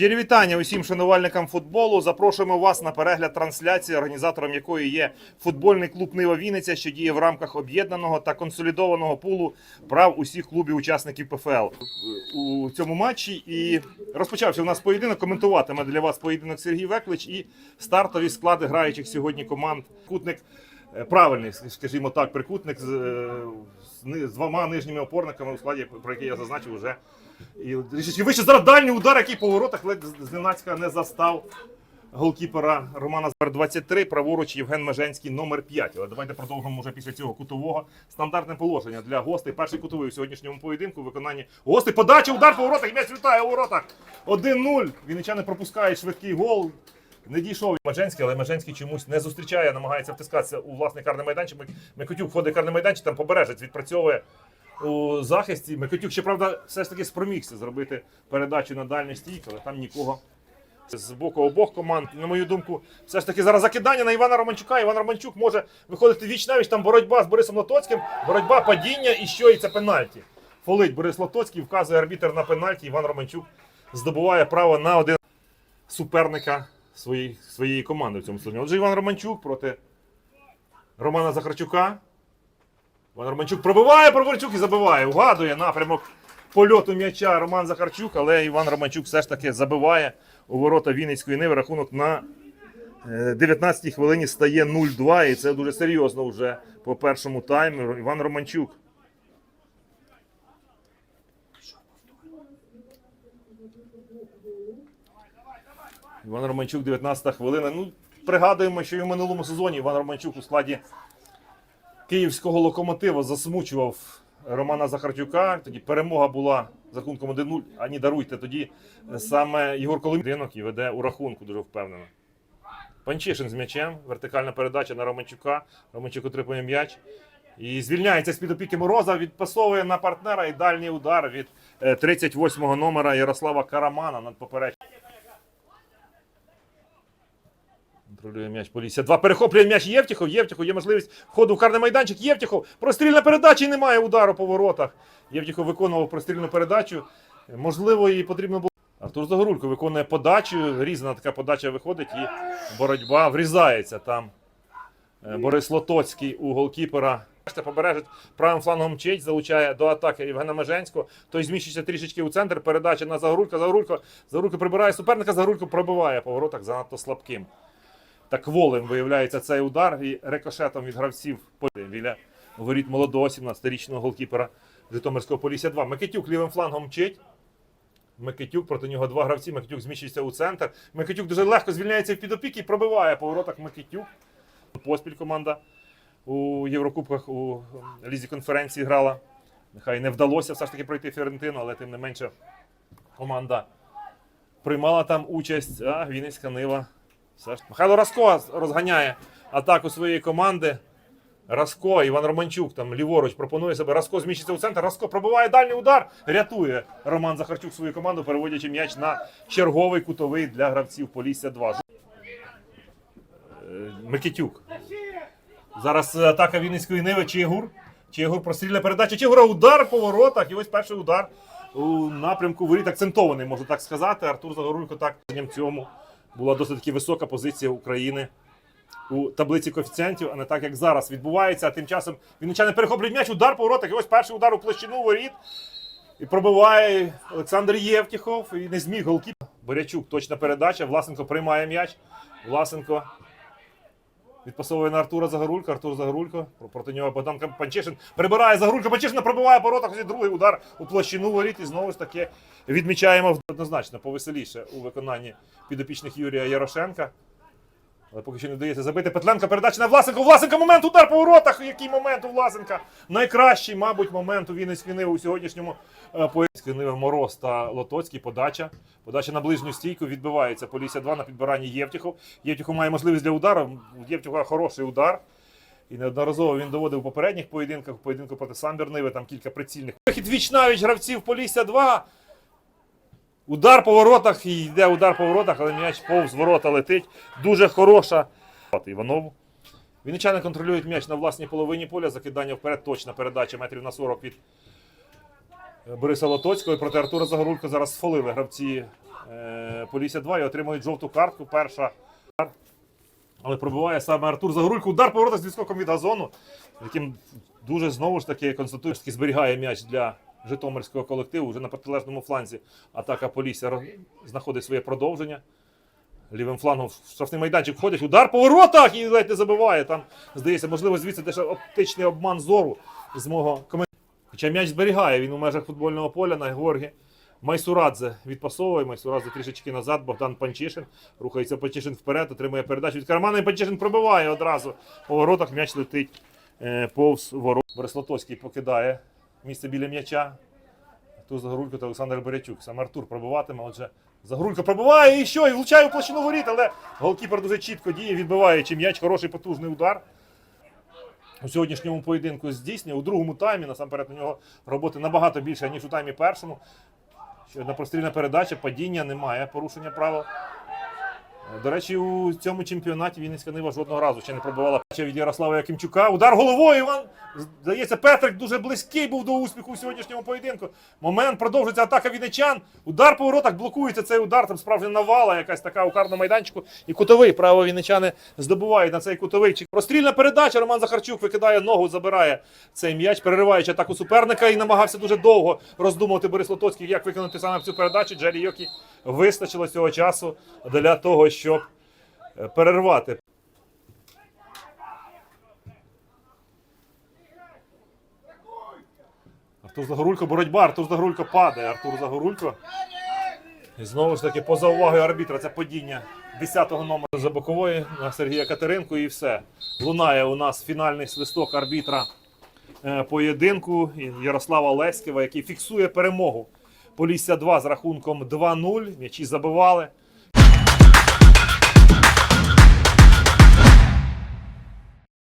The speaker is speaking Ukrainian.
Щирі вітання усім шанувальникам футболу. Запрошуємо вас на перегляд трансляції, організатором якої є футбольний клуб Нива Вінниця, що діє в рамках об'єднаного та консолідованого пулу прав усіх клубів-учасників ПФЛ у цьому матчі. І розпочався у нас поєдинок. Коментуватиме для вас поєдинок Сергій Веклич і стартові склади граючих сьогодні команд. Кутник правильний, скажімо так, прикутник з, е, з двома нижніми опорниками у складі, про який я зазначив уже. І вище зараз дальній удар, який по воротах ледь зненацька не застав голкіпера Романа Збер 23, праворуч Євген Меженський, номер 5. Але давайте продовжимо вже після цього кутового. Стандартне положення для гостей. Перший кутовий у сьогоднішньому поєдинку. в Виконанні гостей. Подача, удар по воротах. М'яч літає у воротах. 1-0. Вінничани пропускають швидкий гол. Не дійшов Меженський, але Меженський чомусь не зустрічає, намагається втискатися у власний карний майданчик. Микотюк входить в карний майданчик, там побережець відпрацьовує у захисті. Микотюк, щоправда, все ж таки спромігся зробити передачу на дальню стійку, але там нікого з боку обох команд. На мою думку, все ж таки зараз закидання на Івана Романчука. Іван Романчук може виходити віч навіч. Там боротьба з Борисом Лотоцьким, боротьба, падіння і що і це пенальті. Фолить Борис Лотоцький, вказує арбітер на пенальті. Іван Романчук здобуває право на один суперника своєї, своєї команди в цьому сезоні. Отже, Іван Романчук проти Романа Захарчука. Іван Романчук пробиває Проборчук і забиває. Угадує напрямок польоту м'яча Роман Захарчук, але Іван Романчук все ж таки забиває у ворота Вінницької Ниви. Рахунок на е, 19-й хвилині стає 0-2. І це дуже серйозно вже по першому тайму. Іван Романчук. Іван Романчук, 19 хвилина. Ну, пригадуємо, що і в минулому сезоні Іван Романчук у складі київського локомотива засмучував Романа Захарчука. Тоді перемога була з рахунком 1-0. А ні, даруйте. Тоді саме Єгор Коломінок і веде у рахунку дуже впевнено. Панчишин з м'ячем. Вертикальна передача на Романчука. Романчук отримує м'яч. І звільняється з-під опіки Мороза, відпасовує на партнера і дальній удар від е, 38-го номера Ярослава Карамана над поперечним. Контролює м'яч Полісся. Два перехоплює м'яч Євтіхов. Євтіхов є можливість входу в карний майданчик. Євтіхов. Прострільна передача і немає удару по воротах. Євтіхов виконував прострільну передачу. Можливо, їй потрібно було. Артур Загорулько виконує подачу. Різна така подача виходить і боротьба врізається там. Е, Борис Лотоцький у голкіпера. Бачите, Побережець правим флангом Чеч залучає до атаки Євгена Меженського. Той зміщується трішечки у центр. Передача на Загорулька. Загорулько. Загорулько прибирає суперника. Загорулько пробиває по воротах занадто слабким. Так волем виявляється цей удар і рикошетом від гравців біля воріт молодого 17-річного голкіпера Житомирського Полісся 2. Микитюк лівим флангом мчить. Микитюк проти нього два гравці. Микитюк зміщується у центр. Микитюк дуже легко звільняється в підопіки і пробиває по воротах Микитюк. Поспіль команда у Єврокубках у лізі конференції грала. Нехай не вдалося все ж таки пройти Фіорентину, але тим не менше команда приймала там участь. А Вінницька Нива. Все ж. Михайло Раско розганяє атаку своєї команди. Раско, Іван Романчук там ліворуч пропонує себе. Раско зміщиться у центр. Раско пробиває дальній удар. Рятує Роман Захарчук свою команду, переводячи м'яч на черговий кутовий для гравців Полісся 2. Е, Микитюк. Зараз атака Вінницької Ниви. Чигур. Чигур прострільна передача. Чигура удар по воротах. І ось перший удар у напрямку воріт акцентований, можна так сказати. Артур Загорулько так цьому була досить таки висока позиція України у таблиці коефіцієнтів, а не так, як зараз відбувається. А тим часом вінничани перехоплюють м'яч, удар по воротах. І ось перший удар у площину воріт. І пробиває Олександр Євтіхов. І не зміг голкіп. Борячук, точна передача. Власенко приймає м'яч. Власенко відпасовує на Артура Загорулька. Артур Загорулько. Про- Проти нього Богдан Панчишин. Прибирає Загорулько. Панчешин пробиває воротах. І другий удар у площину воріт. І знову ж таки відмічаємо однозначно повеселіше у виконанні підопічних Юрія Ярошенка. Але поки що не вдається забити. Петленко передача на Власенко. Власенко момент, удар по воротах. Який момент у Власенка? Найкращий, мабуть, момент у Вінницької Ниви у сьогоднішньому е, поєдинку Мороз та Лотоцький. Подача. Подача на ближню стійку. Відбивається Полісся 2 на підбиранні Євтіхов. Євтіхов має можливість для удару. У хороший удар. І неодноразово він доводив у попередніх поєдинках, поєдинку проти Самбір Ниви, там кілька прицільних. Вихід віч навіч гравців Полісся 2. Удар по воротах, і йде удар по воротах, але м'яч повз ворота летить. Дуже хороша. Іванову. Вінничани контролюють м'яч на власній половині поля. Закидання вперед. Точна передача метрів на 40 від Бориса Лотоцького проти Артура Загорулько зараз сфолили гравці е, Полісся 2 і отримують жовту картку. Перша. Але пробиває саме Артур Загорулько. Удар поворота з відскоком від газону, яким дуже знову ж таки констатує, зберігає м'яч для житомирського колективу. Вже на протилежному фланзі атака Полісся знаходить своє продовження. Лівим флангом в штрафний майданчик входять. Удар по воротах і ледь не забиває. Там, здається, можливо, звідси теж оптичний обман зору з мого коментаря. Хоча м'яч зберігає він у межах футбольного поля на Георгі. Майсурадзе відпасовує, Майсурадзе трішечки назад, Богдан Панчишин. Рухається Панчишин вперед, отримує передачу від кармана, і Панчишин пробиває одразу. По воротах м'яч летить е, повз ворот. Борис покидає місце біля м'яча. Тут Загорулько та Олександр Беречук. Сам Артур пробиватиме. Отже, Загорулько пробиває і що? І влучає в площину воріт, але голкіпер дуже чітко діє, відбиваючи м'яч. Хороший потужний удар. У сьогоднішньому поєдинку здійснює. У другому таймі, насамперед, у нього роботи набагато більше, ніж у таймі першому. Ще одна прострільна передача, падіння немає, порушення правил. До речі, у цьому чемпіонаті Вінницька Нива жодного разу ще не пробивала Ще від Ярослава Якимчука. Удар головою. Іван, здається, Петрик дуже близький був до успіху у сьогоднішньому поєдинку. Момент продовжується атака вінничан. Удар по воротах блокується цей удар. Там справжня навала, якась така у карному майданчику. І кутовий. Право вінничани здобувають на цей кутовий. Прострільна передача. Роман Захарчук викидає ногу, забирає цей м'яч, перериваючи атаку суперника і намагався дуже довго роздумувати Борис Лотоцький, як виконати саме цю передачу. Джері Йокі вистачило цього часу для того, щоб е, перервати. Артур Загорулько, боротьба, Артур Загорулько падає. Артур Загорулько. І знову ж таки, поза увагою арбітра, це падіння 10-го номера за бокової на Сергія Катеринку і все. Лунає у нас фінальний свисток арбітра е, поєдинку Ярослава Леськова, який фіксує перемогу. Полісся 2 з рахунком 2-0. М'ячі забивали.